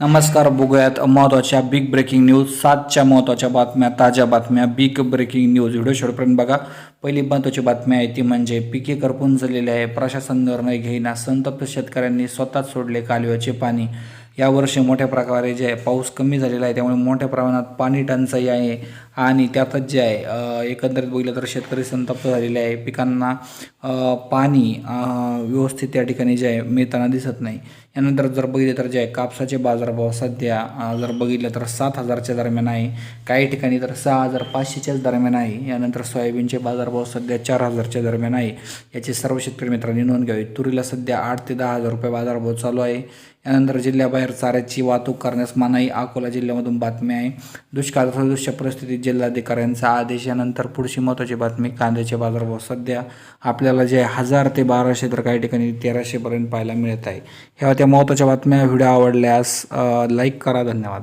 नमस्कार बघूयात महत्त्वाच्या बिग ब्रेकिंग न्यूज सातच्या महत्त्वाच्या बातम्या ताज्या बातम्या बिग ब्रेकिंग न्यूज व्हिडिओ शेवटपर्यंत बघा. पहिली महत्त्वाची बातमी आहे ती म्हणजे पिके करपून झालेली आहे. प्रशासन निर्णय घेईना. संतप्त शेतकऱ्यांनी स्वतःच सोडले कालव्याचे पाणी. यावर्षी मोठ्या प्रकारे जे आहे पाऊस कमी झालेला आहे त्यामुळे मोठ्या प्रमाणात पाणी टंचाई आहे आणि त्यातच जे आहे एकंदरीत बघितलं तर शेतकरी संतप्त झालेले आहे. पिकांना पाणी व्यवस्थित त्या ठिकाणी जे आहे मिळताना दिसत नाही. यानंतर जर बघितलं तर जे आहे कापसाचे बाजारभाव सध्या जर बघितलं तर सात हजारच्या दरम्यान आहे. काही ठिकाणी तर सहा हजार पाचशेच्याच दरम्यान आहे. यानंतर सोयाबीनचे बाजारभाव सध्या चार हजारच्या दरम्यान आहे. याची सर्व शेतकरी मित्रांनी नोंद घ्यावी. तुरीला सध्या आठ ते दहा हजार रुपये बाजारभाव चालू आहे. यानंतर जिल्ह्याबाहेर चाऱ्याची वाहतूक करण्यास मनाई अकोला जिल्ह्यामधून बातमी आहे. दुष्काळ सदृश्य परिस्थितीत जिल्हाधिकाऱ्यांचा आदेश यानंतर पुढची महत्त्वाची बातमी कांद्याचे बाजारभाव सध्या आपल्याला जे हजार ते बाराशे तर काही ठिकाणी तेराशेपर्यंत पाहायला मिळत आहे. ह्या त्या महत्त्वाच्या बातम्या. व्हिडिओ आवडल्यास लाईक करा. धन्यवाद.